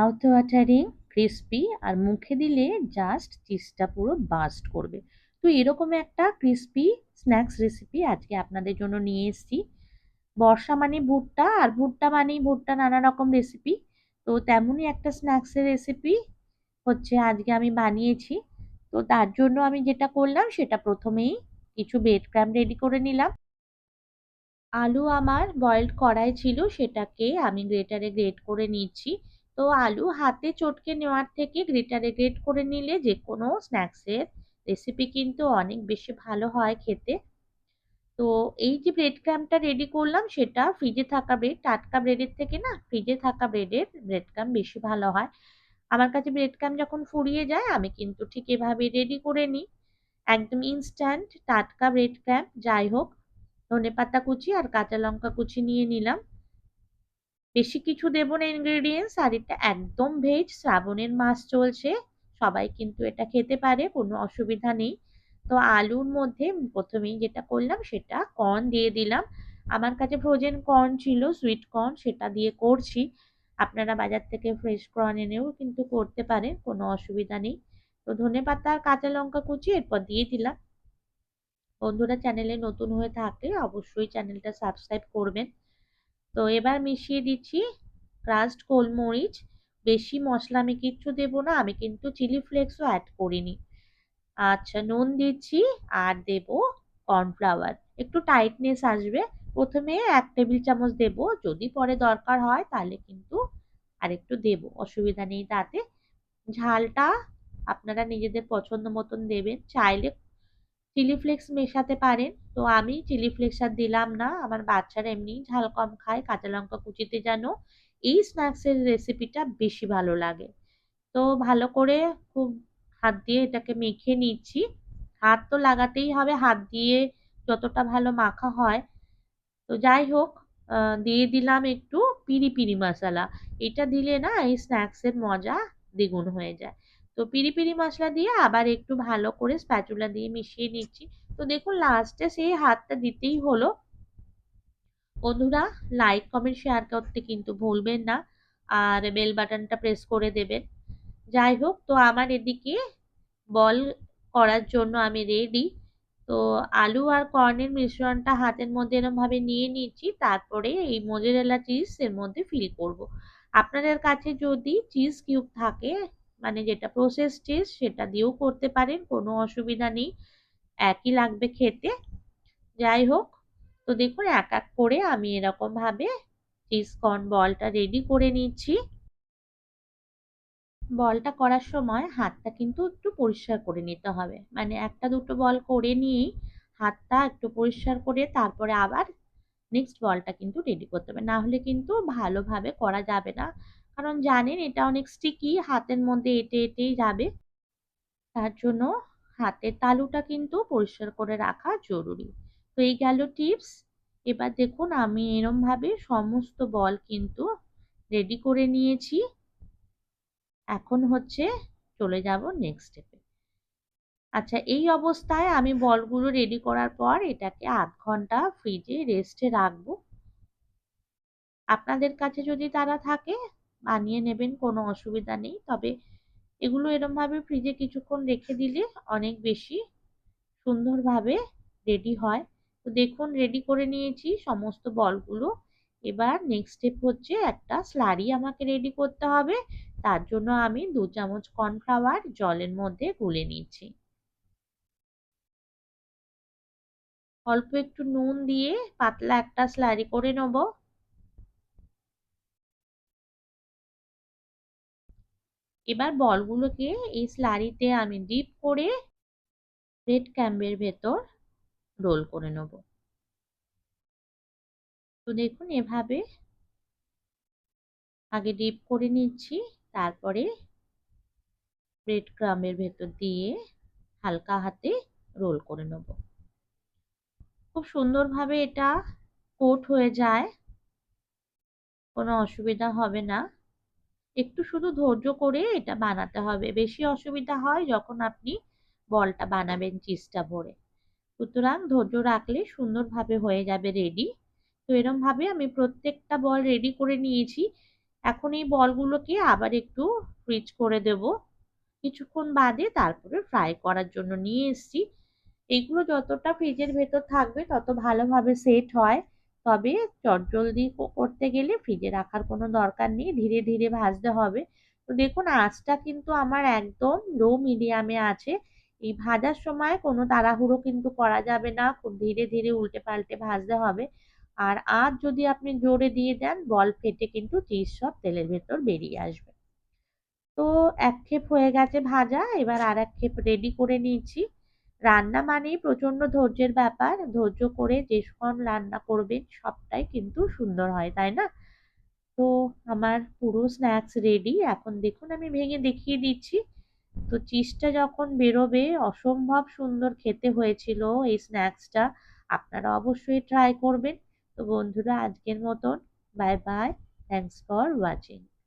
Mouth watering crispy আর মুখে দিলে just চিজটা পুরো বাস্ট করবে। তো এরকম একটা ক্রিস্পি স্ন্যাক্স রেসিপি আজকে আপনাদের জন্য নিয়ে এসেছি। বর্ষা মানে ভুট্টা আর ভুট্টা মানেই ভুট্টা নানা রকম রেসিপি। তো তেমনই একটা স্ন্যাক্সের রেসিপি হচ্ছে আজকে আমি বানিয়েছি। তো তার জন্য আমি যেটা করলাম সেটা প্রথমেই কিছু ব্রেড ক্রাম রেডি করে নিলাম। আলু আমার বয়েলড কড়াই ছিল সেটাকে আমি গ্রেটারে গ্রেট করে নিচ্ছি। তো আলু হাতে চটকে নেওয়ার থেকে গ্রেটারে গ্রেট করে নিলে যে কোনো স্ন্যাক্সের রেসিপি কিন্তু অনেক বেশি ভালো হয় খেতে। তো এই যে ব্রেড ক্রামটা রেডি করলাম, সেটা ফ্রিজে থাকা ব্রেড টাটকা ব্রেডের থেকে না ফ্রিজে থাকা ব্রেডের ব্রেড ক্রাম বেশি ভালো হয়। আমার কাছে ব্রেড ক্রাম যখন ফুরিয়ে যায়, আমি কিন্তু ঠিক এভাবে রেডি করে নিই। একদম ইনস্ট্যান্ট টাটকা ব্রেড ক্রাম যাই হোক ধনে পাতা কুচি আর কাঁচা লঙ্কা কুচি নিয়ে নিলাম। বেশি কিছু দেবো না ইনগ্রেডিয়েন্টস আর এটা একদম ভেজ শ্রাবণের মাস চলছে, সবাই কিন্তু এটা খেতে পারে, কোনো অসুবিধা নেই। তো আলুর মধ্যে প্রথমেই যেটা করলাম, সেটা কর্ন দিয়ে দিলাম। আমার কাছে ফ্রোজেন কর্ন ছিল সুইট কর্ন সেটা দিয়ে করছি। আপনারা বাজার থেকে ফ্রেশ কর্ন এনেও কিন্তু করতে পারেন, কোনো অসুবিধা নেই। তো ধনে পাতা আর কাঁচা লঙ্কা কুচি, এরপর দিয়ে দিলাম। বন্ধুরা চ্যানেলে নতুন হয়ে থাকলে অবশ্যই চ্যানেলটা সাবস্ক্রাইব করবেন। তো এবার মিশিয়ে দিচ্ছি ক্রাস্ট গোলমরিচ। বেশি মশলা আমি কিচ্ছু দেবো না, আমি কিন্তু চিলি ফ্লেক্সও অ্যাড করিনি। আচ্ছা নুন দিচ্ছি আর দেব কর্নফ্লাওয়ার একটু টাইটনেস আসবে। প্রথমে এক টেবিল চামচ দেব, যদি পরে দরকার হয় তাহলে কিন্তু আরেকটু দেব, অসুবিধা নেই তাতে। ঝালটা আপনারা নিজেদের পছন্দ মতন দেবেন, চাইলে চিলি ফ্লেক্স মেশাতে পারেন। তো আমি চিলি ফ্লেক্স আর দিলাম না। আমার বাচ্চারা এমনি ঝাল কম খায়, কাঁচা লঙ্কা কুচিতে যেন এই স্ন্যাক্সের রেসিপিটা বেশি ভালো লাগে। তো ভালো করে খুব হাত দিয়ে এটাকে মেখে নিচ্ছি। হাত তো লাগাতেই হবে, হাত দিয়ে যতটা ভালো মাখা হয়। তো যাই হোক দিয়ে দিলাম একটু পিরি পিরি মশলা। এটা দিলে না এই স্ন্যাক্সের মজা দ্বিগুণ হয়ে যায়। তো পিরি পিরি মশলা দিয়ে আবার একটু ভালো করে স্প্যাচুলা দিয়ে মিশিয়ে নিচ্ছি। তো দেখুন লাস্টে সেই হাতটা দিতেই হলো। বন্ধুরা লাইক কমেন্ট শেয়ার করতে কিন্তু ভুলবেন না। আর বেল বাটনটা প্রেস করে দেবেন। যাই হোক, তো আমার এদিকে বল করার জন্য আমি রেডি তো আলু আর কর্নের মিশ্রণটা হাতের মধ্যে এরমভাবে নিয়ে নিচ্ছি। তারপরে এই মোজেরেলা চিজ এর মধ্যে ফিল করব। আপনাদের কাছে যদি চিজ কিউব থাকে মানে যেটা প্রসেস চিজ সেটা দিয়েও করতে পারেন, কোনো অসুবিধা নেই। একই লাগবে খেতে। যাই হোক, তো দেখুন, এক এক করে আমি এরকমভাবে চিজ কর্ন বলটা রেডি করে নিচ্ছি। বলটা করার সময় হাতটা কিন্তু একটু পরিষ্কার করে নিতে হবে। মানে একটা দুটো বল করে নিয়েই হাতটা একটু পরিষ্কার করে তারপরে আবার নেক্সট বলটা কিন্তু রেডি করতে হবে। না হলে কিন্তু ভালোভাবে করা যাবে না। কারণ জানেন এটা অনেক স্টিকি হাতের মধ্যে এটে এটেই যাবে। তার জন্য হাতের তালুটা কিন্তু পরিষ্কার করে রাখা জরুরি। তো এই গেল টিপস এবার দেখুন আমি এরমভাবে সমস্ত বল কিন্তু রেডি করে নিয়েছি। এখন হচ্ছে চলে যাব নেক্সট স্টেপে আচ্ছা এই অবস্থায় আমি বলগুলো রেডি করার পর এটাকে আধ ঘণ্টা ফ্রিজে রেস্টে রাখব। আপনাদের কাছে যদি তারা থাকে বানিয়ে নেবেন, কোনো অসুবিধা নেই। তবে এগুলো এরমভাবে ফ্রিজে কিছুক্ষণ রেখে দিলে অনেক বেশি সুন্দরভাবে রেডি হয়। তো দেখুন রেডি করে নিয়েছি সমস্ত বলগুলো। এবার নেক্সট স্টেপ হচ্ছে একটা স্লারি আমাকে রেডি করতে হবে। তার জন্য আমি দু চামচ কর্নফ্লাওয়ার জলের মধ্যে গুলে নিয়েছি অল্প একটু নুন দিয়ে পাতলা একটা স্লারি করে নেব। এবার বলগুলোকে এই স্লারিতে আমি ডিপ করে ব্রেড ক্যাম্বের ভেতর রোল করে নেব। তো দেখুন এভাবে আগে ডিপ করে নিচ্ছি, তারপরে ব্রেড ক্রামের ভেতর দিয়ে হালকা হাতে রোল করে নেব। খুব সুন্দরভাবে এটা কোট হয়ে যায়, কোনো অসুবিধা হবে না। একটু শুধু ধৈর্য করে এটা বানাতে হবে। বেশি অসুবিধা হয় যখন আপনি বলটা বানাবেন চিজটা ভরে। সুতরাং ধৈর্য রাখলে সুন্দরভাবে হয়ে যাবে রেডি তো এরমভাবে আমি প্রত্যেকটা বল রেডি করে নিয়েছি। এখন এই বলগুলোকে আবার একটু ফ্রিজ করে দেব। কিছুক্ষণ বাদে তারপরে ফ্রাই করার জন্য নিয়ে এসছি। এগুলো যতটা ফ্রিজের ভেতর থাকবে তত ভালোভাবে সেট হয়। তবে চটজলদি করতে গেলে ফ্রিজে রাখার কোনো দরকার নেই, ধীরে ধীরে ভাজতে হবে। তো দেখুন, আঁচটা কিন্তু আমার একদম লো মিডিয়ামে আছে। এই ভাজার সময় কোনো তাড়াহুড়ো কিন্তু করা যাবে না, খুব ধীরে ধীরে উল্টে পাল্টে ভাজতে হবে। আর আঁচ যদি আপনি জোরে দিয়ে দেন, বল ফেটে কিন্তু চিজ সব তেলের ভেতর বেরিয়ে আসবে। তো এক ক্ষেপ হয়ে গেছে ভাজা, এবার আর এক ক্ষেপ রেডি করে নিয়েছি রান্না মানেই প্রচণ্ড ধৈর্যের ব্যাপার। ধৈর্য করে যেসব রান্না করবেন, সবটাই কিন্তু সুন্দর হয়, তাই না? তো আমার পুরো স্ন্যাক্স রেডি এখন দেখুন, আমি ভেঙে দেখিয়ে দিচ্ছি। তো চিজটা যখন বেরোবে, অসম্ভব সুন্দর খেতে হয়েছিল এই স্ন্যাক্সটা আপনারা অবশ্যই ট্রাই করবেন। তো বন্ধুরা, আজকের মতন। Bye bye thanks for watching